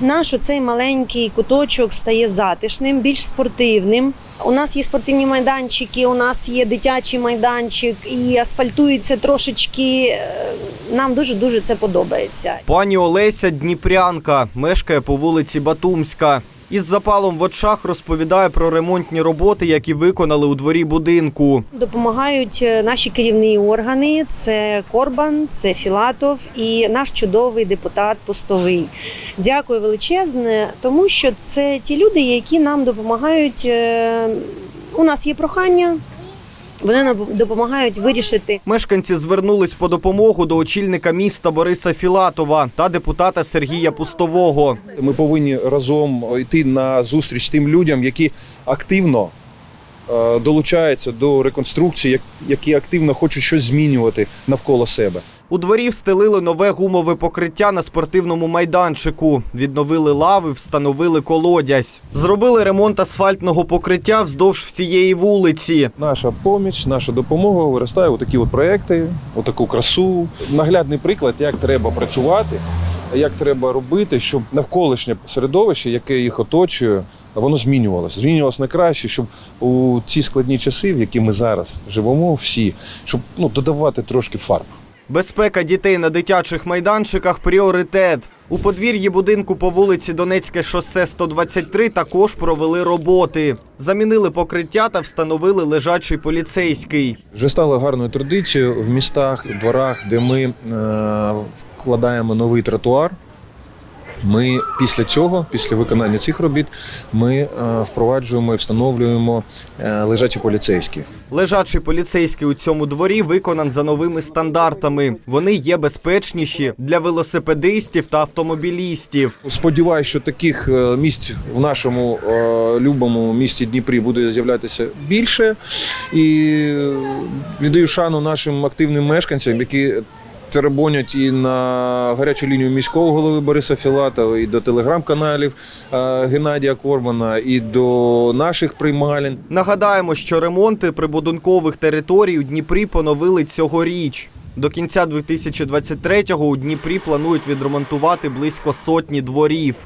Наш оцей маленький куточок стає затишним, більш спортивним. У нас є спортивні майданчики, у нас є дитячий майданчик і асфальтується трошечки. Е, Нам дуже дуже це подобається. Пані Олеся Дніпрянка мешкає по вулиці Батумська. Із запалом в очах розповідає про ремонтні роботи, які виконали у дворі будинку. Допомагають е, наші керівні органи: це Корбан, це Філатов і наш чудовий депутат Пустовий. Дякую величезне, тому що це ті люди, які нам допомагають. е, У нас є прохання, вони нам допомагають вирішити Мешканці звернулись по допомогу до очільника міста Бориса Філатова та депутата Сергія Пустового. Ми повинні разом йти на зустріч тим людям, які активно е, долучаються до реконструкції, які активно хочуть щось змінювати навколо себе. У дворі встелили нове гумове покриття на спортивному майданчику. Відновили лави, встановили колодязь. Зробили ремонт асфальтного покриття вздовж всієї вулиці. Наша поміч, наша допомога виростає у такі от проекти, у таку красу. Наглядний приклад, як треба працювати, як треба робити, щоб навколишнє середовище, яке їх оточує, воно змінювалося. Змінювалося на краще, щоб у ці складні часи, в які ми зараз живемо, всі, щоб ну, додавати трошки фарб. Безпека дітей на дитячих майданчиках пріоритет. У подвір'ї будинку по вулиці Донецьке шосе 123 також провели роботи. Замінили покриття та встановили лежачий поліцейський. Вже стало гарною традицією в містах, дворах, де ми е, вкладаємо новий тротуар. Ми після цього, після виконання цих робіт, ми е, впроваджуємо і встановлюємо е, лежачі поліцейські. Лежачий поліцейський у цьому дворі виконан за новими стандартами. Вони є безпечніші для велосипедистів та автомобілістів. Сподіваюсь, що таких е, місць в нашому любому місті Дніпрі буде з'являтися більше. І віддаю шану нашим активним мешканцям, які теребонять і на гарячу лінію міського голови Бориса Філатова, і до телеграм-каналів е, Геннадія Кормана, і до наших приймалень. Нагадаємо, що ремонти прибудинкових територій у Дніпрі поновили цьогоріч. До кінця 2023-го у Дніпрі планують відремонтувати близько сотні дворів.